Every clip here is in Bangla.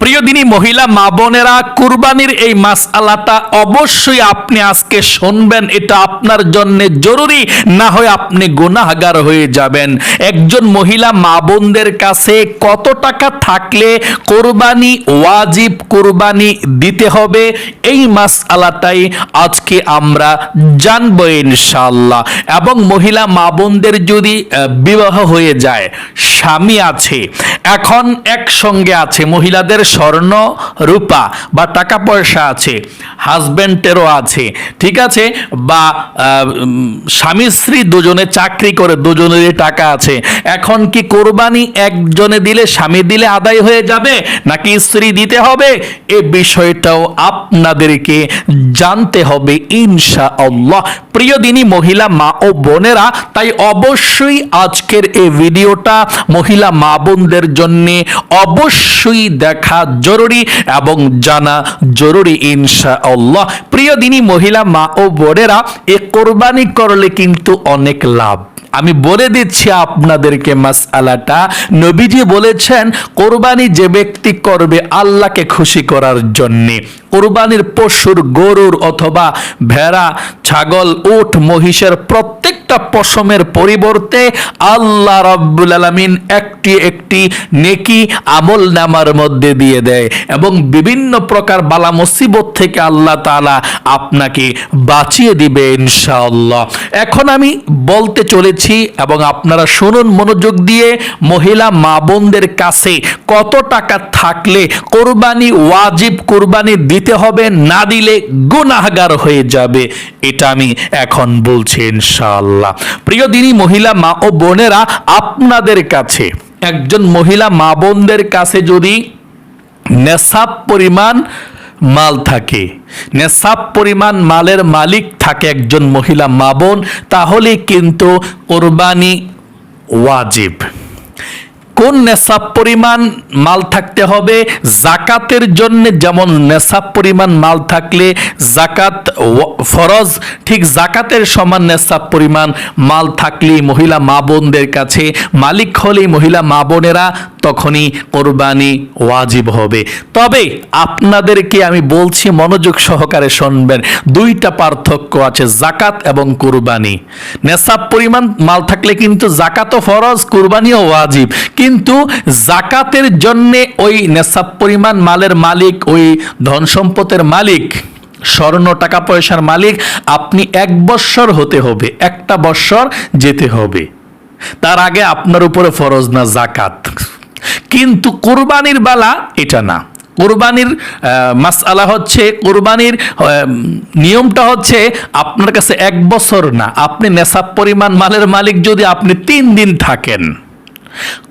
প্রিয় মহিলা, মা বোনেরা, কুরবানির এই মাসআলাটা অবশ্যই আপনি আজকে শুনবেন। এটা আপনার জন্য জরুরি, না হয় আপনি গুনাহগার হয়ে যাবেন। একজন মহিলা মা বোনদের কাছে কত টাকা থাকলে কোরবানি ওয়াজিব কোরবানি দিতে হবে, এই মাসআলাটাই আজকে আমরা জানব ইনশাআল্লাহ। এবং মহিলা মা বোনদের যদি বিবাহ হয়ে যায়, স্বামী আছে, এখন একসঙ্গে আছে, মহিলাদের স্বর্ণ রূপা বা টাকা পয়সা আছে হাজব্যান্ডেরও আছে, ঠিক আছে? বা স্বামী স্ত্রী দুজনে চাকরি করে দুজনেরই টাকা আছে। এখন কি কোরবানি একজনে দিলে স্বামী দিলে আদায় হয়ে যাবে, নাকি স্ত্রী দিতে হবে? এ বিষয়টাও আপনাদেরকে জানতে হবে ইনশা আল্লাহ প্রিয় দিনী মহিলা মা ও বোনেরা, তাই অবশ্যই আজকের এই ভিডিওটা মহিলা মা বোনদের জন্যে অবশ্যই দেখা জরুরি এবং জানা জরুরি ইনশা আল্লাহ প্রিয় দিনী মহিলা, মা ও বোনেরা, এ কোরবানি করলে কিন্তু অনেক লাভ। আমি বলে দিচ্ছি আপনাদেরকে মাসআলাটা। নবীজি বলেছেন, কোরবানি যে ব্যক্তি করবে আল্লাহকে খুশি করার জন্যে। কোরবানির পশুর গরুর অথবা ভেড়া, ছাগল, উট, মহিষের প্রত্যেকটা পশমের পরিবর্তে আল্লাহ রাব্বুল আলামিন একটি একটি নেকি আমল নামার মধ্যে দিয়ে দেয় এবং বিভিন্ন প্রকার বালা মুসিবত থেকে আল্লাহ তালা আপনাকে বাঁচিয়ে দিবে ইনশাআল্লাহ। এখন আমি বলতে চলেছি এবং আপনারা শুনুন মনোযোগ দিয়ে, মহিলা, মা বোনদের কাছে কত টাকা থাকলে কোরবানি ওয়াজিব কোরবানি দিতে হবে না দিলে গুনাহগার হয়ে যাবে, এটা আমি এখন বলছি ইনশাআল্লাহ। প্রিয় দিনী মহিলা মা ও বোনেরা, আপনাদের কাছে, একজন মহিলা মা বোনদের কাছে যদি নেশাব পরিমাণ মাল থাকে, নেশাব পরিমাণ মালের মালিক থাকে একজন মহিলা মা বোন, তাহলে কিন্তু কোরবানি ওয়াজিব। কোন নেশাব পরিমাণ মাল থাকতে হবে, জাকাতের জন্য যেমন নেশাব পরিমাণ মাল থাকলে জাকাত ফরজ, ঠিক জাকাতের সমান নেশাব পরিমাণ মাল থাকলেই মহিলা মা বোনদের কাছে, মালিক হলেই মহিলা মা বোনেরা, তখনই কোরবানি ওয়াজিব হবে। তবে আপনাদেরকে আমি বলছি, মনোযোগ সহকারে শুনবেন, দুইটা পার্থক্য আছে, জাকাত এবং কোরবানি। নেশাব পরিমাণ মাল থাকলে কিন্তু জাকাতও ফরজ, কোরবানিও ওয়াজিব। কিন্তু জাকাতের জন্যে ওই নেশাব পরিমাণ মালের মালিক, ওই ধন সম্পদের মালিক, স্বর্ণ টাকা পয়সার মালিক, আপনি এক বৎসর হতে হবে, একটা বৎসর যেতে হবে। তার আগে আপনার উপরে ফরজ না জাকাত। কিন্তু কোরবানির বেলা এটা না। কোরবানির মাসআলা হচ্ছে, কোরবানির নিয়মটা হচ্ছে আপনার কাছে এক বছর না। আপনি নেশাব পরিমাণ মালের মালিক যদি আপনি তিন দিন থাকেন।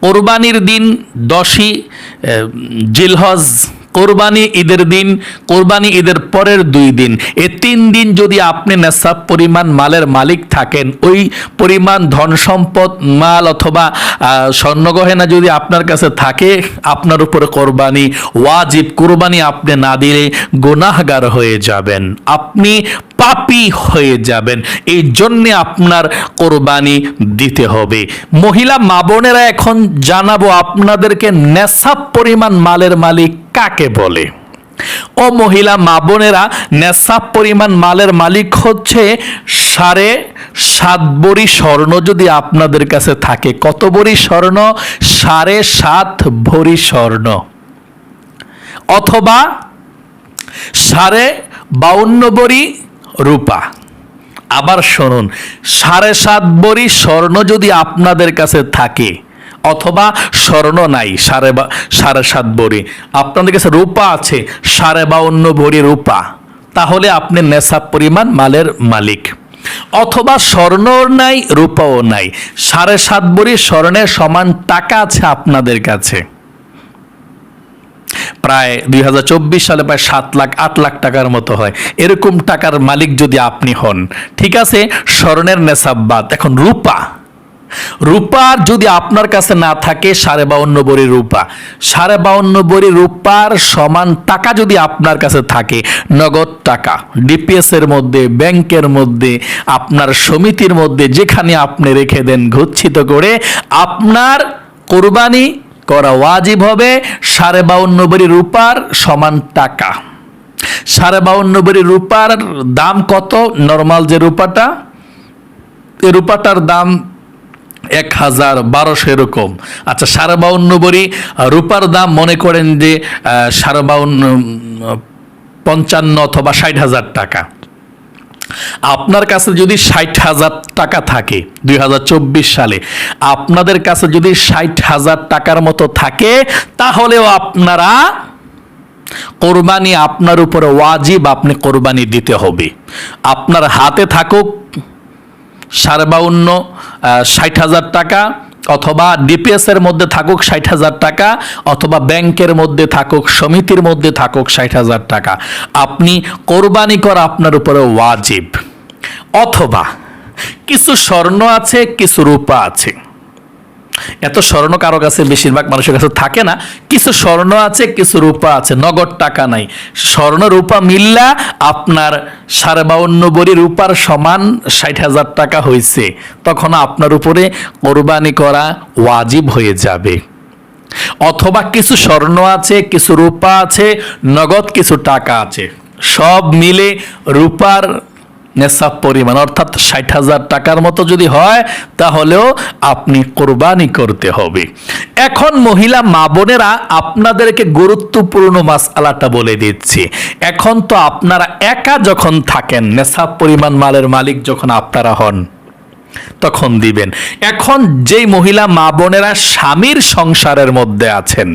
কোরবানির দিন দশই জিলহজ কোরবানি ঈদের দিন, কোরবানি ঈদের পরের দুই দিন। এ তিন দিন যদি আপনি নেশাব পরিমাণ মালের মালিক থাকেন, ওই পরিমাণ ধন সম্পদ, মাল অথবা স্বর্ণগহেনা যদি আপনার কাছে থাকে, আপনার উপরে কোরবানি, ওয়াজিব কোরবানি আপনি না দিলে গুনাহগার হয়ে যাবেন। আপনি পাপি হয়ে যাবেন। এই জন্যে আপনার কোরবানি দিতে হবে। মহিলা, মা বোনেরা এখন জানাব, আপনাদেরকে নেশাব পরিমাণ মালের মালিক কাকে বলে? ও মহিলা, মা বোনেরা নেশাব পরিমাণ মালের মালিক হচ্ছে সাড়ে সাত বড়ি স্বর্ণ যদি আপনাদের কাছে থাকে। কত বড়ি স্বর্ণ? সাড়ে সাত ভরি স্বর্ণ। অথবা সাড়ে বাউন্ন বড়ি রূপা। আবার শুনুন, সাড়ে সাত বড়ি স্বর্ণ যদি আপনাদের কাছে থাকে অথবা স্বর্ণ নাই, সাড়ে বা- সাড়ে সাত বড়ি আপনাদের কাছে রূপা আছে, সাড়ে বাউন্ন ভরি রূপা। তাহলে আপনি নেশাব পরিমাণ মালের মালিক। অথবা স্বর্ণও নাই, রূপাও নাই। সাড়ে সাত বড়ি স্বর্ণের সমান টাকা আছে আপনাদের কাছে। প্রায় দুই হাজার চব্বিশ সালে প্রায় সাত লাখ, আট লাখ টাকার মতো হয়। এরকম টাকার মালিক যদি আপনি হন, ঠিক আছে? স্বর্ণের নেশাব বাদ, এখন রূপা। রূপার যদি আপনার কাছে না থাকে, সাড়ে বাউন্ন বড়ি রূপা। সাড়ে বাউন্ন বড়ি রূপার সমান টাকা যদি আপনার কাছে থাকে, নগদ টাকা ডিপিএস এর মধ্যে ব্যাংকের মধ্যে, আপনার সমিতির মধ্যে, যেখানে আপনি রেখে দেন গচ্ছিত করে, আপনার কোরবানি করা ওয়াজিব হবে, সাড়ে বাউন্ন বড়ি রূপার সমান টাকা। সাড়ে বাউন্ন বড়ি রূপার দাম কত? নর্মাল যে রূপাটা এই রূপাটার দাম এক হাজার বারোশো এরকম। আচ্ছা সাড়ে বাউন্ন বড়ি রূপার দাম মনে করেন যে সাড়ে বাউন্ন পঞ্চান্ন অথবা ষাট হাজার টাকা। আপনার কাছে যদি ষাট হাজার টাকা থাকে, দুই হাজার চব্বিশ সালে, আপনাদের কাছে যদি ষাট হাজার টাকার মতো থাকে, তাহলেও আপনারা কোরবানি আপনার উপরে ওয়াজিব, আপনি কোরবানি দিতে হবে। আপনার হাতে থাকুক সাড়ে বাউন্ন ষাট হাজার টাকা, অথবা ডিপিএসের মধ্যে থাকুক ষাট হাজার টাকা, অথবা ব্যাংকের মধ্যে থাকুক, সমিতির মধ্যে থাকুক ষাট হাজার টাকা। আপনি কোরবানি করা আপনার উপরে ওয়াজিব। অথবা কিছু স্বর্ণ আছে, কিছু রূপা আছে। এত স্বর্ণ কারও কাছে বেশিরভাগ মানুষের কাছে থাকে না। কিছু স্বর্ণ আছে, কিছু রূপা আছে, নগদ টাকা নাই। স্বর্ণ, রূপা মিল্লা আপনার সাড়ে বাউন্ন বড়ি রূপার সমান ষাট হাজার টাকা হয়েছে তখন আপনার উপরে কোরবানি করা ওয়াজিব হয়ে যাবে। অথবা কিছু স্বর্ণ আছে, কিছু রূপা আছে, নগদ কিছু টাকা আছে। সব মিলে রূপার নেশাব পরিমাণ, অর্থাৎ ষাট হাজার টাকার মতো যদি হয়, তাহলেও আপনি কোরবানি করতে হবে। এখন মহিলা মা বোনেরা আপনাদেরকে গুরুত্বপূর্ণ মাসআলাটা বলে দিচ্ছি। এখন তো আপনারা একা যখন থাকেন, নেশাব পরিমাণ মালের মালিক যখন আপনারা হন, তখন দিবেন। এখন যেই মহিলা মা বোনেরা স্বামীর সংসারের মধ্যে আছেন,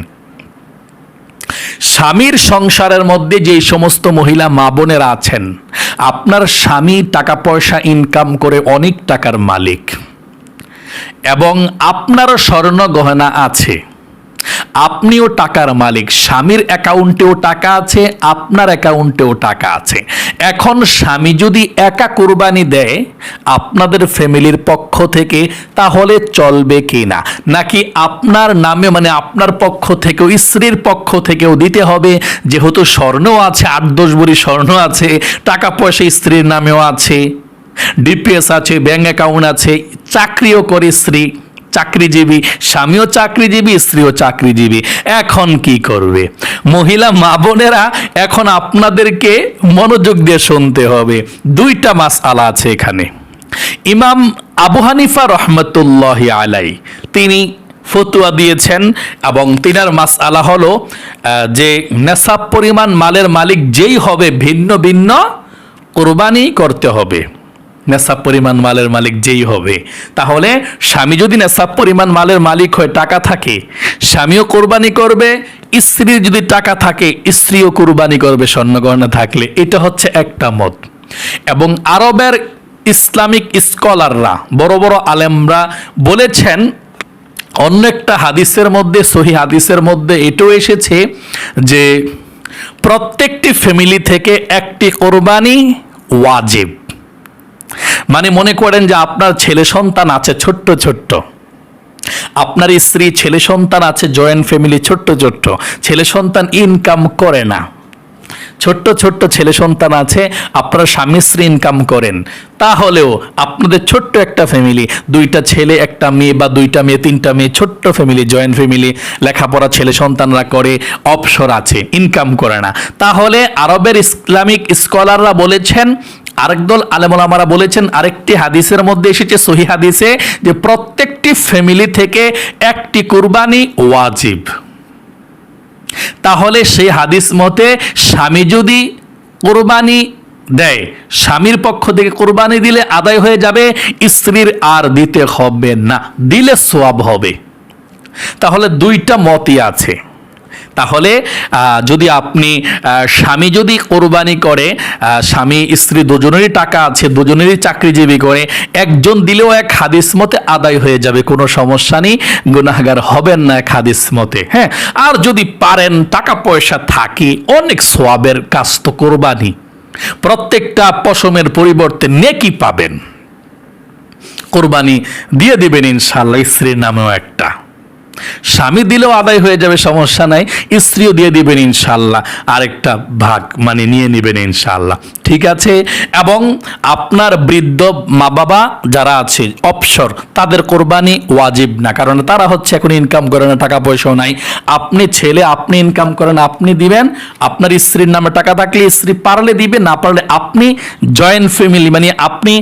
স্বামীর সংসারের মধ্যে যেই সমস্ত মহিলা মা বোনেরা আছেন আপনার স্বামী টাকা পয়সা ইনকাম করে অনেক টাকার মালিক। এবং আপনারও স্বর্ণ গহনা আছে। আপনিও টাকার মালিক, স্বামীর অ্যাকাউন্টেও টাকা আছে, আপনার অ্যাকাউন্টেও টাকা আছে। এখন স্বামী যদি একা কোরবানি দেয় আপনাদের ফ্যামিলির পক্ষ থেকে, তাহলে চলবে কি না? নাকি আপনার নামে মানে আপনার পক্ষ থেকেও, স্ত্রীর পক্ষ থেকেও দিতে হবে? যেহেতু স্বর্ণও আছে, আট দশ ভরি স্বর্ণ আছে, টাকা পয়সা স্ত্রীর নামেও আছে, ডিপিএস আছে, ব্যাংক অ্যাকাউন্ট আছে, চাকরিও করে স্ত্রী। চাকরিজীবী, স্বামীও চাকরিজীবী, স্ত্রীও চাকরিজীবী। এখন কি করবে? মহিলা মা বোনেরা, এখন আপনাদেরকে মনোযোগ দিয়ে শুনতে হবে। দুইটা মাস আলা আছে এখানে। ইমাম আবু হানিফা রহমতুল্লাহ আলাই তিনি ফতুয়া দিয়েছেন এবং তিনার মাস আলা হলো যে নেশাব পরিমাণ মালের মালিক যেই হবে, ভিন্ন ভিন্ন কোরবানি করতে হবে। নেশাব পরিমাণ মালের মালিক যেই হবে। তাহলে স্বামী যদি নেশাব পরিমাণ মালের মালিক হয় টাকা থাকে, স্বামীও কোরবানি করবে, স্ত্রীর যদি টাকা থাকে, স্ত্রীও কোরবানি করবে স্বর্ণগহনা থাকলে। এটা হচ্ছে একটা মত। এবং আরবের ইসলামিক স্কলাররা, বড় বড় আলেমরা বলেছেন, অন্য একটা হাদিসের মধ্যে, সহি হাদিসের মধ্যে এটাও এসেছে যে, প্রত্যেকটি ফ্যামিলি থেকে একটি কোরবানি ওয়াজিব। মানে মনে করেন যে আপনার ছেলে সন্তান আছে, ছোট্ট ছোট্ট। আপনার স্ত্রী, ছেলে সন্তান আছে জয়েন্ট ফ্যামিলি ছোট্ট ছোট্ট। ছেলে সন্তান ইনকাম করে না। ছোট্ট ছোট্ট ছেলে সন্তান আছে, আপনারা স্বামী স্ত্রী ইনকাম করেন। তাহলেও আপনাদের ছোট্ট একটা ফ্যামিলি দুইটা ছেলে, একটা মেয়ে বা দুইটা মেয়ে, তিনটা মেয়ে, ছোট্ট ফ্যামিলি জয়েন্ট ফ্যামিলি লেখাপড়া ছেলে সন্তানরা করে, অবসর আছে ইনকাম করে না। তাহলে আরবের ইসলামিক স্কলাররা বলেছেন আরেক দল বলেছেন, আরেকটি হাদিসের মধ্যে এসেছে, সহি হাদিসে যে প্রত্যেকটি ফ্যামিলি থেকে একটি কুরবানি ওয়াজিব। তাহলে সেই হাদিস মতে স্বামী যদি কোরবানি দেয়, স্বামীর পক্ষ থেকে কোরবানি দিলে আদায় হয়ে যাবে, স্ত্রীর আর দিতে হবে না, দিলে সোয়াব হবে। তাহলে দুইটা মতই আছে। তাহলে যদি আপনি স্বামী যদি কোরবানি করে স্বামী, স্ত্রী দুজনেরই টাকা আছে, দুজনেরই চাকরিজীবী করে, একজন দিলেও এক হাদিস মতে আদায় হয়ে যাবে, কোনো সমস্যা নেই, গুনাহগার হবেন না এক হাদিস মতে হ্যাঁ? আর যদি পারেন টাকা পয়সা থাকে, অনেক সোয়াবের কাজ তো কোরবানি। প্রত্যেকটা পশমের পরিবর্তে নেকি পাবেন। কোরবানি দিয়ে দিবেন ইনশাল্লাহ স্ত্রীর নামেও একটা। স্বামী দিলেও আদায় হয়ে যাবে, সমস্যা নাই। স্ত্রীও দিয়ে দিবেন ইনশাল্লাহ আরেকটা ভাগ মানে নিয়ে নেবেন ইনশাল্লাহ ঠিক আছে? এবং আপনার বৃদ্ধ মা বাবা যারা আছে অপসর তাদের কোরবানি ওয়াজিব না। কারণ তারা হচ্ছে এখন ইনকাম করে না টাকা পয়সাও নাই। আপনি ছেলে, আপনি ইনকাম করেন, আপনি দিবেন। আপনার স্ত্রীর নামে টাকা থাকলে স্ত্রী পারলে দিবে, না পারলে আপনি জয়েন্ট ফ্যামিলি মানে আপনি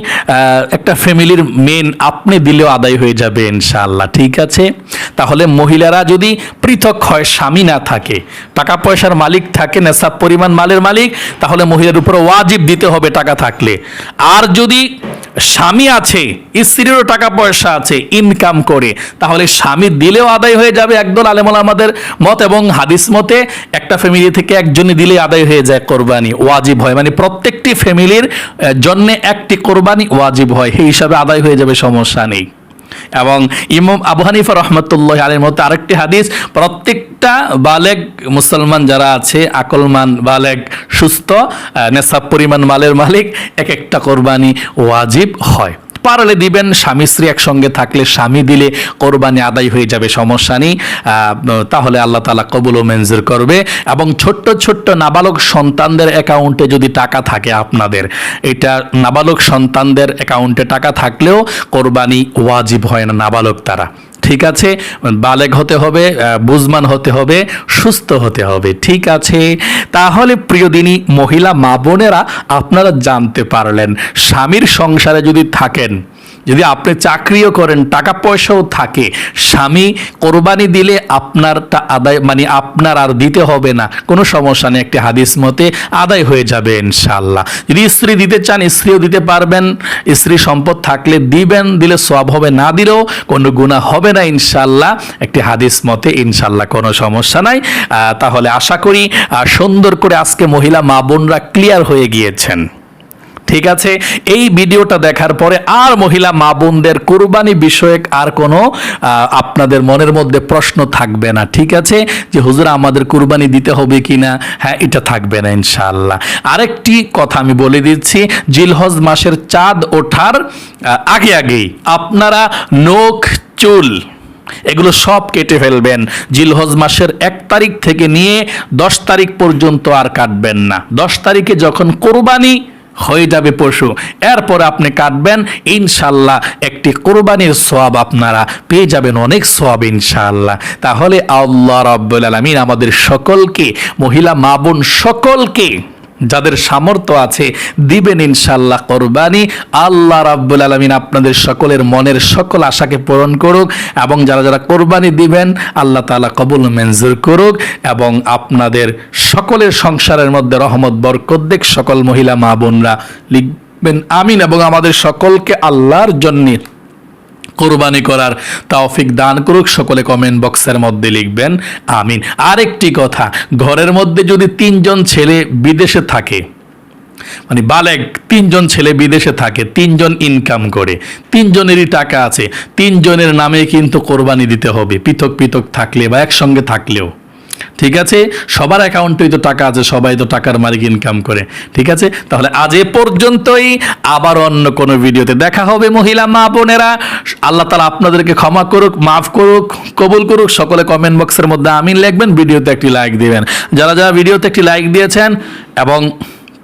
একটা ফ্যামিলির মেন আপনি দিলেও আদায় হয়ে যাবে ইনশাআল্লাহ। ঠিক আছে? তাহলে মহিলারা যদি পৃথক হয়, স্বামী না থাকে টাকা পয়সার মালিক থাকে নেশাব পরিমাণ মালের মালিক, তাহলে মহিলার উপরে ওয়াজিব দিতে হবে টাকা থাকলে। আর যদি স্বামী আছে, স্ত্রীরও টাকা পয়সা আছে ইনকাম করে, তাহলে স্বামী দিলেও আদায় হয়ে যাবে একদল আলেমল আমাদের মত এবং হাদিস মতে, একটা ফ্যামিলি থেকে একজনই দিলে আদায় হয়ে যায় কোরবানি, ওয়াজিব হয়। মানে প্রত্যেকটি ফ্যামিলির জন্য একটি কোরবানি ওয়াজিব হয়। সেই হিসাবে আদায় হয়ে যাবে, সমস্যা নেই। এবং ইমাম আবু হানিফা রহমতুল্লাহ আলের মতো আরেকটি হাদিস, প্রত্যেকটা বালেগ মুসলমান যারা আছে, আকলমান, বালেগ, সুস্থ নেশা নেশাব পরিমাণ মালের মালিক এক একটা কোরবানি ওয়াজিব হয়। পারলে দিবেন, স্বামী স্ত্রী একসঙ্গে থাকলে স্বামী দিলে কোরবানি আদায় হয়ে যাবে, সমস্যা নেই। তাহলে আল্লাহ তালা কবুল ও মেনজুর করবে। এবং ছোট্ট ছোট্ট নাবালক সন্তানদের অ্যাকাউন্টে যদি টাকা থাকে আপনাদের, এটা নাবালক সন্তানদের অ্যাকাউন্টে টাকা থাকলেও কোরবানি ওয়াজিব হয় না, নাবালক তারা। ঠিক আছে? বালেক হতে হবে বুজমান হতে হবে, সুস্থ হতে হবে, ঠিক আছে? তাহলে প্রিয় দিনী মহিলা, মা বোনেরা আপনারা জানতে পারলেন, স্বামীর সংসারে যদি থাকেন যদি আপনি চাকরিও করেন, টাকা পয়সাও থাকে, স্বামী কোরবানি দিলে আপনারটা আদায় মানে আপনার আর দিতে হবে না। কোনো সমস্যা নেই, একটি হাদিস মতে আদায় হয়ে যাবে ইনশাল্লাহ যদি স্ত্রী দিতে চান, স্ত্রীও দিতে পারবেন। স্ত্রী সম্পদ থাকলে দিবেন, দিলে সব হবে, না দিলেও কোনো গুণা হবে না ইনশাল্লাহ একটি হাদিস মতে ইনশাল্লাহ কোনো সমস্যা নাই। তাহলে আশা করি সুন্দর করে আজকে মহিলা মা বোনরা ক্লিয়ার হয়ে গিয়েছেন। ঠিক আছে, এই ভিডিওটা দেখার পরে আর মহিলা মা বোনদের কোরবানি বিষয়ক আর কোনো আপনাদের মনের মধ্যে প্রশ্ন থাকবে না, ঠিক আছে? যে হুজুর আমাদের কোরবানি দিতে হবে কি না হ্যাঁ এটা থাকবে না, ইনশাআল্লাহ। আরেকটি কথা আমি বলে দিচ্ছি, জিলহজ মাসের চাঁদ ওঠার আগে আগেই আপনারা নখ, চুল, এগুলো সব কেটে ফেলবেন। জিলহজ মাসের এক তারিখ থেকে নিয়ে দশ তারিখ পর্যন্ত আর কাটবেন না। দশ তারিখে যখন কোরবানি হয়ে যাবে পশু। এরপর আপনি কাটবেন, ইনশাল্লাহ একটি কোরবানির সব আপনারা পেয়ে যাবেন অনেক সব ইনশাল্লাহ। তাহলে আল্লাহ রব্বুল আলমিন আমাদের সকলকে, মহিলা, মা, বোন সকলকে যাদের সামর্থ্য আছে দিবেন ইনশাল্লাহ কোরবানি। আল্লাহ রাব্বুল আলামিন আপনাদের সকলের মনের সকল আশাকে পূরণ করুক এবং যারা যারা কোরবানি দিবেন, আল্লাহ তাআলা কবুল মঞ্জুর করুক এবং আপনাদের সকলের সংসারের মধ্যে রহমত, বরকত দেখ সকল মহিলা মা বোনরা লিখবেন, আমিন এবং আমাদের সকলকে আল্লাহর জন্যে কোরবানি করার তাওফিক দান করুক, সকলে কমেন্ট বক্সের মধ্যে লিখবেন, আমিন। আরেকটি কথা, ঘরের মধ্যে যদি তিনজন ছেলে বিদেশে থাকে মানে বালেক, তিনজন ছেলে বিদেশে থাকে, তিনজন ইনকাম করে, তিনজনেরই টাকা আছে, তিনজনের নামে কিন্তু কোরবানি দিতে হবে, পৃথক পৃথক থাকলে বা একসঙ্গে থাকলেও। ঠিক আছে? সবার অ্যাকাউন্টেই তো টাকা আছে, সবাই তো টাকার মালিক ইনকাম করে। ঠিক আছে? তাহলে আজ এ পর্যন্তই। আবার অন্য কোনো ভিডিওতে দেখা হবে, মহিলা মা বোনেরা। আল্লাহ তালা আপনাদেরকে ক্ষমা করুক, মাফ করুক, কবুল করুক। সকলে কমেন্ট বক্সের মধ্যে আমিন লিখবেন, ভিডিওতে একটি লাইক দিবেন। যারা যারা ভিডিওতে একটি লাইক দিয়েছেন এবং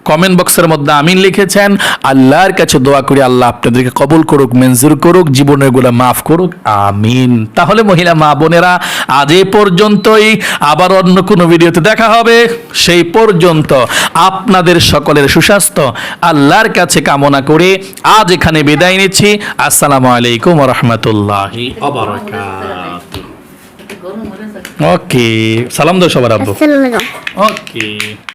কমেন্ট বক্সের মধ্যে আমিন লিখেছেন আল্লাহর কাছে দোয়া করি আল্লাহ আপনাদেরকে কবুল করুক মঞ্জুর করুক জীবনেরগুলা মাফ করুক আমিন। তাহলে মহিলা মা বোনেরা আজ এ পর্যন্তই আবার অন্য কোনো ভিডিওতে দেখা হবে সেই পর্যন্ত আপনাদের সকলের সুস্বাস্থ্য আল্লাহর কাছে কামনা করে আজ এখানে বিদায় নিচ্ছি আসসালামু আলাইকুম রহমতুল্লাহি ওকে সালাম দো সবার আব্বু। ওকে।